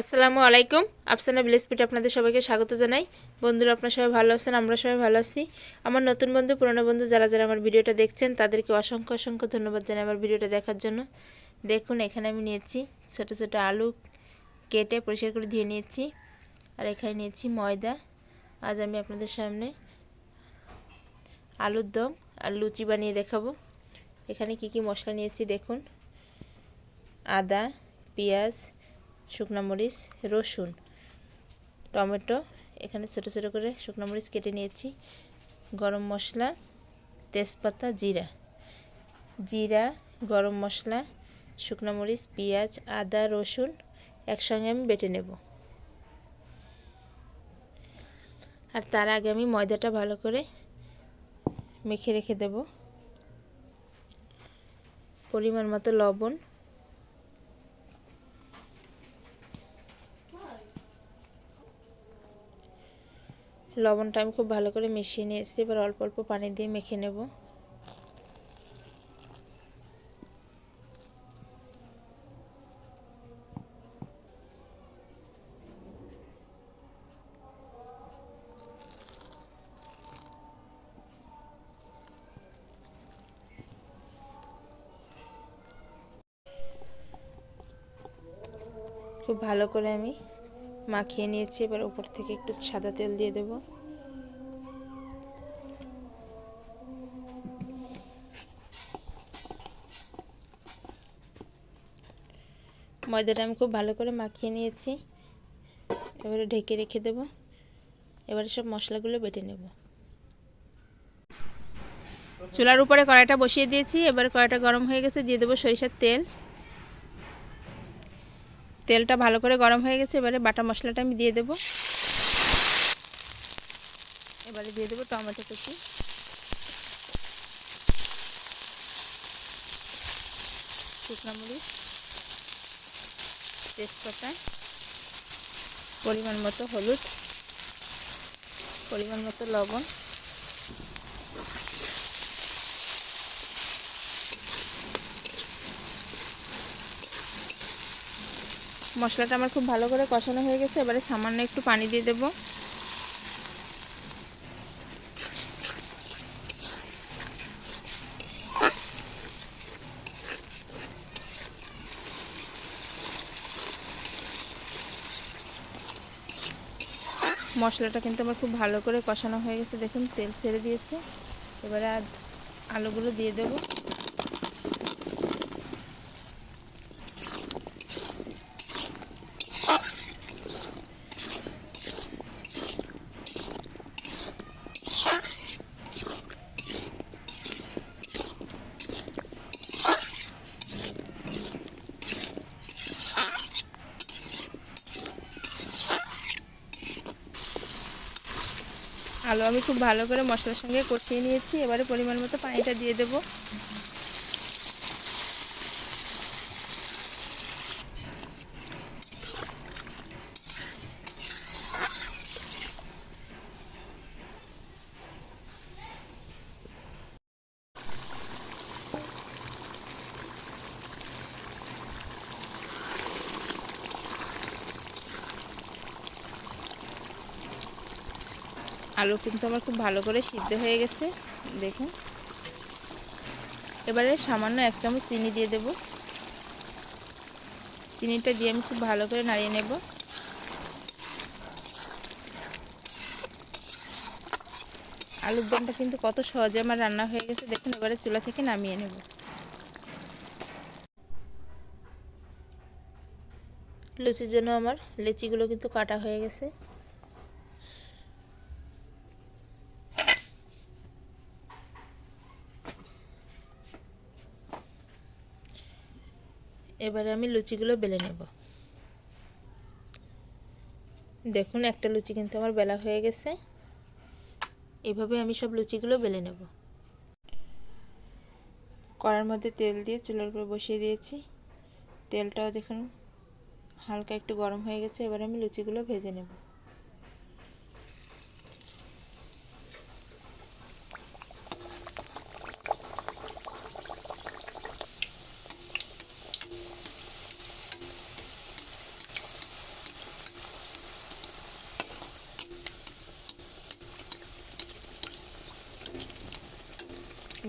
আসসালামু আলাইকুম। আফসানা বিলেসপিট আপনাদের সবাইকে স্বাগত জানাই। বন্ধুরা, আপনার সবাই ভালো আছেন? আমরা সবাই ভালো আছি। আমার নতুন বন্ধু, পুরনো বন্ধু যারা যারা আমার ভিডিওটা দেখছেন, তাদেরকে অসংখ্য অসংখ্য ধন্যবাদ জানাই আমার ভিডিওটা দেখার জন্য। দেখুন, এখানে আমি নিয়েছি ছোট ছোট আলু কেটে পরিষ্কার করে ধুয়ে নিয়েছি। আর এখানে নিয়েছি ময়দা। আজ আমি আপনাদের সামনে আলুর দম আর লুচি বানিয়ে দেখাবো। এখানে কি কি মশলা নিয়েছি দেখুন। আদা, পেঁয়াজ শুকনো মরিচ, রসুন, টমেটো, এখানে ছোটো ছোটো করে শুকনো মরিচ কেটে নিয়েছি, গরম মশলা, তেজপাতা, জিরা। জিরা, গরম মশলা, শুকনো মরিচ, পেঁয়াজ, আদা, রসুন একসঙ্গে আমি বেটে নেব। আর তার আগে আমি ময়দাটা ভালো করে মেখে রেখে দেব। পরিমাণ মতো লবণ লবণটা আমি খুব ভালো করে মিশিয়ে নিয়েছি, এবার অল্প অল্প পানি দিয়ে মেখে নেব। খুব ভালো করে আমি মাখিয়ে নিয়েছি, এবার উপর থেকে একটু সাদা তেল দিয়ে দেবো। ময়দাটা আমি খুব ভালো করে মাখিয়ে নিয়েছি, এবারে ঢেকে রেখে দেব। এবারে সব মশলাগুলো বেটে নেব। চুলার উপরে কড়াইটা বসিয়ে দিয়েছি, এবার কড়াইটা গরম হয়ে গেছে, দিয়ে দেবো সরিষার তেল। তেলটা ভালো করে গরম হয়ে গেছে, এবারে বাটা মশলাটা আমি দিয়ে দেব। এবারে দিয়ে দেবো টমেটো কুচি। শুকনো মরিচ, তেজপাতা, পরিমাণ মতো হলুদ, পরিমাণ মতো লবণ। মশলাটা আমার খুব ভালো করে কষানো হয়ে গেছে, এবারে সামান্য একটু পানি দিয়ে দেবো। মশলাটা কিন্তু আমার খুব ভালো করে কষানো হয়ে গেছে, দেখুন তেল ছেড়ে দিয়েছে। এবারে আলুগুলো দিয়ে দেবো। আলু আমি খুব ভালো করে মশলার সঙ্গে কষিয়ে নিয়েছি। এবারে পরিমাণ মতো পানিটা দিয়ে দেব। আলু কিন্তু আমার খুব ভালো করে সিদ্ধ হয়ে গেছে, দেখুন। এবারে সামান্য এক চামচ চিনি দিয়ে দেব। চিনিটা দিয়ে আমি খুব ভালো করে নাড়িয়ে নেব। আলুর দমটা কিন্তু কত সহজে আমার রান্না হয়ে গেছে, দেখুন, এবারে চুলা থেকে নামিয়ে নেব। লুচির জন্য আমার লেচিগুলো কিন্তু কাটা হয়ে গেছে। এবারে আমি লুচিগুলো বেলে নেব। দেখুন, একটা লুচি কিন্তু আমার বেলা হয়ে গেছে। এভাবে আমি সব লুচিগুলো বেলে নেব। কড়ার মধ্যে তেল দিয়ে চুলার উপরে বসিয়ে দিয়েছি। তেলটাও দেখুন, হালকা একটু গরম হয়ে গেছে। এবার আমি লুচিগুলো ভেজে নেব।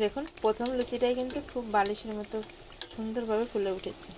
দেখুন প্রথম লুচিটাই কিন্তু খুব বালিশের মতো সুন্দরভাবে ফুলে উঠেছে।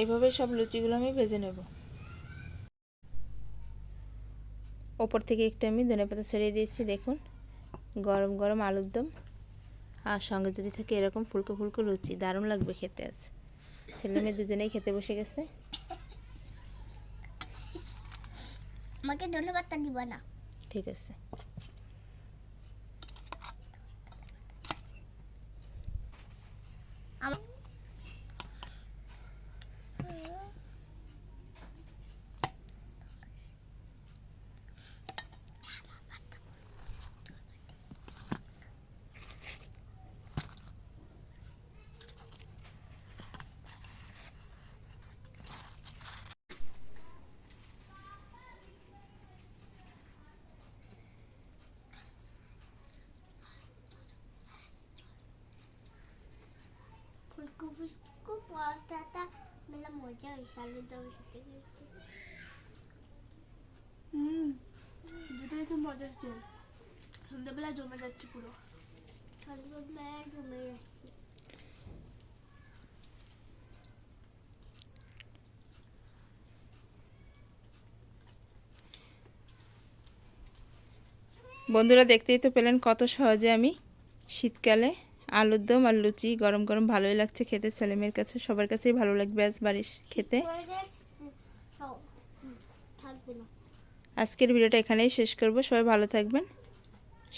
এইভাবে সব লুচিগুলো আমি ভেজে নেব। ওপর থেকে একটু আমি ধনে পাতা ছড়িয়ে দিয়েছি দেখুন। গরম গরম আলুর দম। আর সঙ্গে যদি থাকে এরকম ফুলকো ফুলকো লুচি দারুণ লাগবে খেতে আজ। ছেলে মেয়ে দুজনেই খেতে বসে গেছে। আমাকে ধন্যবাদটা দিবা না। ঠিক আছে ফুলকপি খুব পরোটাটা মেলা মজা হয়েছে আলু দমের সাথে খেতে হুম দুটোই খুব মজা হচ্ছে সন্ধ্যাবেলা জমে যাচ্ছে পুরো। সন্ধ্যেবেলা জমে যাচ্ছে। বন্ধুরা দেখতেই তো পেলেন কত সহজে আমি শীতকালে আলুর দম আর লুচি গরম গরম ভালোই লাগছে খেতে। ছেলেমেয়ের কাছে সবার কাছেই ভালো লাগবে আজ বাড়ির খেতে। আজকের ভিডিওটা এখানেই শেষ করব। সবাই ভালো থাকবেন,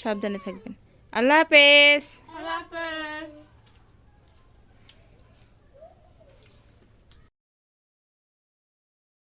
সাবধানে থাকবেন। আল্লাহ হাফেজ। আল্লাহ হাফেজ।